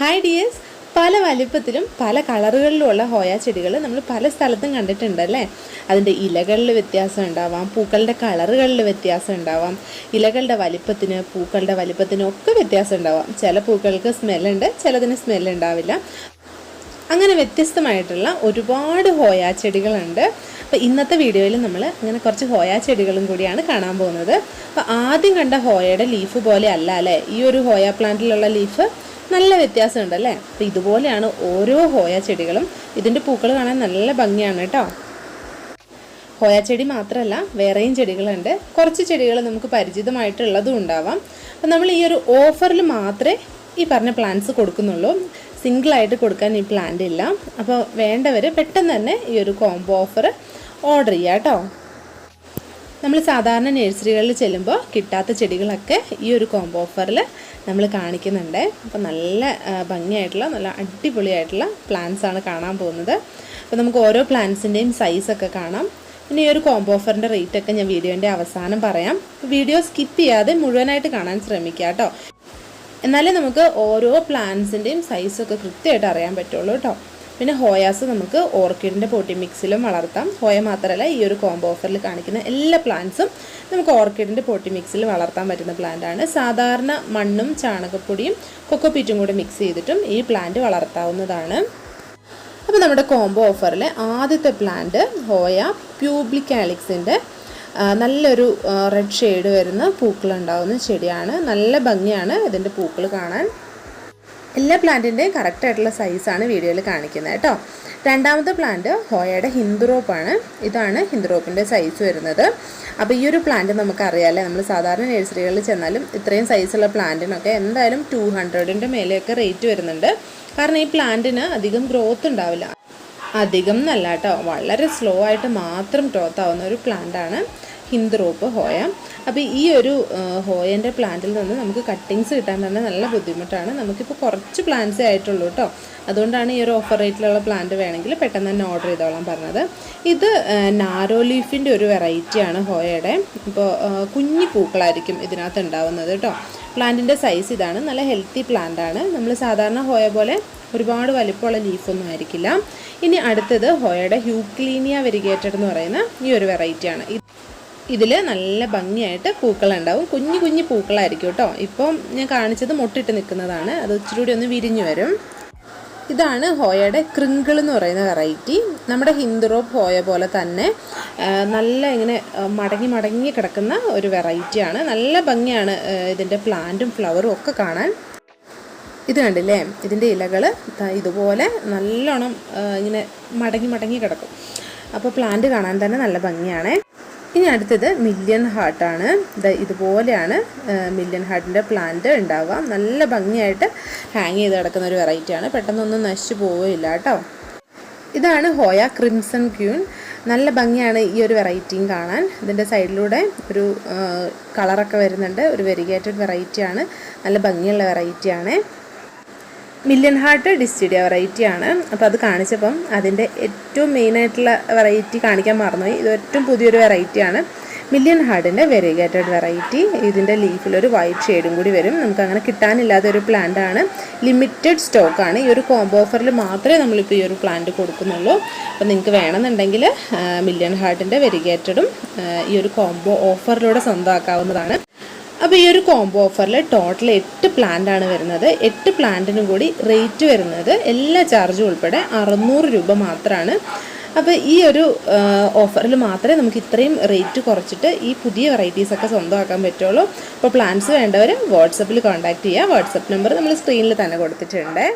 Hi dears പല വലിപ്പത്തിലും പല കളറുകളിലുമുള്ള ഹോയ ചെടികൾ നമ്മൾ പല സ്ഥലത്തും കണ്ടിട്ടുണ്ട് അല്ലേ? അതിന്റെ ഇലകളിൽ വ്യത്യാസം ഉണ്ടാവാം പൂക്കളുടെ കളറുകളിൽ വ്യത്യാസം ഉണ്ടാവാം ഇലകളുടെ വലിപ്പത്തിന് പൂക്കളുടെ വലിപ്പത്തിനും ഒക്കെ വ്യത്യാസം ഉണ്ടാവാം. ചില പൂക്കൾക്ക് സ്മെല്ലുണ്ട് ചിലതിന് സ്മെല്ലുണ്ടാവില്ല അങ്ങനെ വ്യത്യസ്തമായിട്ടുള്ള ഒരുപാട് ഹോയ ചെടികളുണ്ട്. അപ്പോൾ ഇന്നത്തെ വീഡിയോയിൽ നമ്മൾ അങ്ങനെ കുറച്ച് ഹോയ ചെടികളും കൂടിയാണ് കാണാൻ പോകുന്നത്. അപ്പോൾ ആദ്യം കണ്ട ഹോയയുടെ ലീഫ് പോലെ അല്ല അല്ലേ? ഈ ഒരു ഹോയ പ്ലാന്റിലുള്ള ലീഫ് നല്ല വ്യത്യാസമുണ്ട് അല്ലേ അപ്പോൾ ഇതുപോലെയാണ് ഓരോ ഹോയ ചെടികളും. ഇതിന്റെ പൂക്കൾ കാണാൻ നല്ല ഭംഗിയാണ് കേട്ടോ. ഹോയ ചെടി മാത്രമല്ല വേറെയും ചെടികളുണ്ട്. കുറച്ച് ചെടികൾ നമുക്ക് പരിചിതമായിട്ടുള്ളതും ഉണ്ടാവാം. അപ്പം നമ്മൾ ഈ ഒരു ഓഫറിൽ മാത്രമേ ഈ പറഞ്ഞ പ്ലാന്റ്സ് കൊടുക്കുന്നുള്ളൂ. സിംഗിളായിട്ട് കൊടുക്കാൻ ഈ പ്ലാന്റ് ഇല്ല. അപ്പോൾ വേണ്ടവർ പെട്ടെന്ന് തന്നെ ഈ ഒരു കോംബോ ഓഫർ ഓർഡർ ചെയ്യാം കേട്ടോ. നമ്മൾ സാധാരണ നഴ്സറികളിൽ ചെല്ലുമ്പോൾ കിട്ടാത്ത ചെടികളൊക്കെ ഈ ഒരു കോംബോ ഓഫറിൽ നമ്മൾ കാണിക്കുന്നുണ്ട്. അപ്പോൾ നല്ല ഭംഗിയായിട്ടുള്ള നല്ല അടിപൊളിയായിട്ടുള്ള പ്ലാന്റ്സ് ആണ് കാണാൻ പോകുന്നത്. അപ്പോൾ നമുക്ക് ഓരോ പ്ലാന്റ്സിന്റെയും സൈസൊക്കെ കാണാം. പിന്നെ ഈ ഒരു കോംബോ ഓഫറിന്റെ റേറ്റൊക്കെ ഞാൻ വീഡിയോന്റെ അവസാനം പറയാം. വീഡിയോ സ്കിപ്പ് ചെയ്യാതെ മുഴുവനായിട്ട് കാണാൻ ശ്രമിക്കുക കേട്ടോ. എന്നാലേ നമുക്ക് ഓരോ പ്ലാന്റ്സിന്റെയും സൈസൊക്കെ കൃത്യമായിട്ട് അറിയാൻ പറ്റുള്ളൂ കേട്ടോ. പിന്നെ ഹോയാസ് നമുക്ക് ഓർക്കിഡിന്റെ പോട്ടി മിക്സിലും വളർത്താം. ഹോയ മാത്രമല്ല ഈ ഒരു കോംബോ ഓഫറിൽ കാണിക്കുന്ന എല്ലാ പ്ലാന്റ്സും നമുക്ക് ഓർക്കിഡിന്റെ പോട്ടി മിക്സിൽ വളർത്താൻ പറ്റുന്ന പ്ലാന്റാണ് സാധാരണ മണ്ണും ചാണകപ്പൊടിയും കൊക്കോപ്പീറ്റും കൂടി മിക്സ് ചെയ്തിട്ടും ഈ പ്ലാന്റ് വളർത്താവുന്നതാണ്. അപ്പോൾ നമ്മുടെ കോംബോ ഓഫറിലെ ആദ്യത്തെ പ്ലാന്റ് ഹോയ പ്യൂബ്ലിക്കാലിക്സിന്റെ നല്ലൊരു റെഡ് ഷെയ്ഡ് വരുന്ന പൂക്കളുണ്ടാവുന്ന ചെടിയാണ്. നല്ല ഭംഗിയാണ് ഇതിന്റെ പൂക്കൾ കാണാൻ. എല്ലാ പ്ലാന്റിന്റെയും കറക്റ്റായിട്ടുള്ള സൈസാണ് വീഡിയോയിൽ കാണിക്കുന്നത് കേട്ടോ. രണ്ടാമത്തെ പ്ലാന്റ് ഹോയയുടെ ഹിന്ദുറോപ്പാണ്. ഇതാണ് ഹിന്ദുറോപ്പിന്റെ സൈസ് വരുന്നത്. അപ്പോൾ ഈ ഒരു പ്ലാന്റ് നമുക്കറിയാമല്ലേ നമ്മൾ സാധാരണ നഴ്സറികളിൽ ചെന്നാലും ഇത്രയും സൈസുള്ള പ്ലാന്റിനൊക്കെ എന്തായാലും ടു ഹൺഡ്രഡിന്റെ മേലെയൊക്കെ റേറ്റ് വരുന്നുണ്ട്. കാരണം ഈ പ്ലാന്റിന് അധികം ഗ്രോത്ത് ഉണ്ടാവില്ല. അധികം നല്ല കേട്ടോ വളരെ സ്ലോ ആയിട്ട് മാത്രം ഗ്രോത്ത് ആവുന്ന ഒരു പ്ലാന്റാണ് ഹിന്ദുറോപ്പ് ഹോയ. അപ്പോൾ ഈ ഒരു ഹോയന്റെ പ്ലാന്റിൽ നിന്ന് നമുക്ക് കട്ടിങ്സ് കിട്ടാൻ തന്നെ നല്ല ബുദ്ധിമുട്ടാണ്. നമുക്കിപ്പോൾ കുറച്ച് പ്ലാന്റ്സേ ആയിട്ടുള്ളൂ കേട്ടോ അതുകൊണ്ടാണ് ഈ ഒരു ഓഫർ റേറ്റിലുള്ള പ്ലാന്റ് വേണമെങ്കിൽ പെട്ടെന്ന് തന്നെ ഓർഡർ ചെയ്തോളാം പറഞ്ഞത്. ഇത് നാരോ ലീഫിന്റെ ഒരു വെറൈറ്റിയാണ് ഹോയയുടെ. ഇപ്പോൾ കുഞ്ഞി പൂക്കളായിരിക്കും ഇതിനകത്ത് ഉണ്ടാവുന്നത് കേട്ടോ പ്ലാന്റിന്റെ സൈസ് ഇതാണ്. നല്ല ഹെൽത്തി പ്ലാന്റ് ആണ്. നമ്മൾ സാധാരണ ഹോയ പോലെ ഒരുപാട് വലിപ്പമുള്ള ലീഫൊന്നും ആയിരിക്കില്ല. ഇനി അടുത്തത് ഹോയയുടെ ഹ്യൂക്ലീനിയ വെരിഗേറ്റഡ് എന്ന് പറയുന്ന ഈ ഒരു വെറൈറ്റിയാണ് ഇതിൽ നല്ല ഭംഗിയായിട്ട് പൂക്കളുണ്ടാവും. കുഞ്ഞു കുഞ്ഞു പൂക്കളായിരിക്കും കേട്ടോ. ഇപ്പം ഞാൻ കാണിച്ചത് മുട്ടിട്ട് നിൽക്കുന്നതാണ്. അത് ഇച്ചിരി കൂടി ഒന്ന് വിരിഞ്ഞു വരും. ഇതാണ് ഹോയയുടെ ക്രിങ്കിൾ എന്ന് പറയുന്ന വെറൈറ്റി. നമ്മുടെ ഹിന്ദുറോപ്പ് ഹോയ പോലെ തന്നെ നല്ല ഇങ്ങനെ മടങ്ങി മടങ്ങി കിടക്കുന്ന ഒരു വെറൈറ്റിയാണ് നല്ല ഭംഗിയാണ് ഇതിന്റെ പ്ലാന്റും ഫ്ലവറും ഒക്കെ കാണാൻ. ഇത് കണ്ടില്ലേ? ഇതിന്റെ ഇലകൾ ഇതുപോലെ നല്ലോണം ഇങ്ങനെ മടങ്ങി മടങ്ങി കിടക്കും. അപ്പോൾ പ്ലാന്റ് കാണാൻ തന്നെ നല്ല ഭംഗിയാണ്. ഇനി അടുത്തത് മില്യൺ ഹാർട്ടാണ് ഇത് ഇതുപോലെയാണ് മില്യൺ ഹാർട്ടിന്റെ പ്ലാന്റ് ഉണ്ടാവുക. നല്ല ഭംഗിയായിട്ട് ഹാങ് ചെയ്ത് കിടക്കുന്ന ഒരു വെറൈറ്റിയാണ് പെട്ടെന്നൊന്നും നശിച്ചു പോവുകയില്ല കേട്ടോ. ഇതാണ് ഹോയ ക്രിംസൺ ക്യൂൺ നല്ല ഭംഗിയാണ് ഈ ഒരു വെറൈറ്റിയും കാണാൻ. ഇതിന്റെ സൈഡിലൂടെ ഒരു കളറൊക്കെ വരുന്നുണ്ട്. ഒരു വെരിഗേറ്റഡ് വെറൈറ്റിയാണ് നല്ല ഭംഗിയുള്ള വെറൈറ്റിയാണ് മില്യൺ ഹാർട്ട് ഡിസ്റ്റിഡിയ വെറൈറ്റി ആണ്. അപ്പോൾ അത് കാണിച്ചപ്പം അതിന്റെ ഏറ്റവും മെയിനായിട്ടുള്ള വെറൈറ്റി കാണിക്കാൻ മറന്നുപോയി. ഇത് ഏറ്റവും പുതിയൊരു വെറൈറ്റിയാണ് മില്യൺ ഹാർട്ടിന്റെ വെരിഗേറ്റഡ് വെറൈറ്റി ഇതിന്റെ ലീഫിലൊരു വൈറ്റ് ഷെയ്ഡും കൂടി വരും. നമുക്ക് അങ്ങനെ കിട്ടാനില്ലാത്ത ഒരു പ്ലാന്റ് ആണ്. ലിമിറ്റഡ് സ്റ്റോക്കാണ് ഈ ഒരു കോംബോ ഓഫറിൽ മാത്രമേ നമ്മളിപ്പോൾ ഈ ഒരു പ്ലാന്റ് കൊടുക്കുന്നുള്ളൂ. അപ്പോൾ നിങ്ങൾക്ക് വേണമെന്നുണ്ടെങ്കിൽ മില്യൺ ഹാർട്ടിന്റെ വെരിഗേറ്റഡും ഈ ഒരു കോംബോ ഓഫറിലൂടെ സ്വന്തമാക്കാവുന്നതാണ്. അപ്പോൾ ഈ ഒരു കോംബോ ഓഫറിൽ ടോട്ടൽ എട്ട് പ്ലാന്റ് ആണ് വരുന്നത്. എട്ട് പ്ലാന്റിനും കൂടി റേറ്റ് വരുന്നത് എല്ലാ ചാർജും ഉൾപ്പെടെ അറുന്നൂറ് രൂപ മാത്രമാണ് അപ്പോൾ ഈ ഒരു ഓഫറിൽ മാത്രമേ നമുക്ക് ഇത്രയും റേറ്റ് കുറച്ചിട്ട് ഈ പുതിയ വെറൈറ്റീസ് ഒക്കെ സ്വന്തമാക്കാൻ പറ്റുള്ളൂ. അപ്പോൾ പ്ലാൻസ് വേണ്ടവർ വാട്സപ്പിൽ കോൺടാക്ട് ചെയ്യുക വാട്സപ്പ് നമ്പർ നമ്മൾ സ്ക്രീനിൽ തന്നെ കൊടുത്തിട്ടുണ്ട്.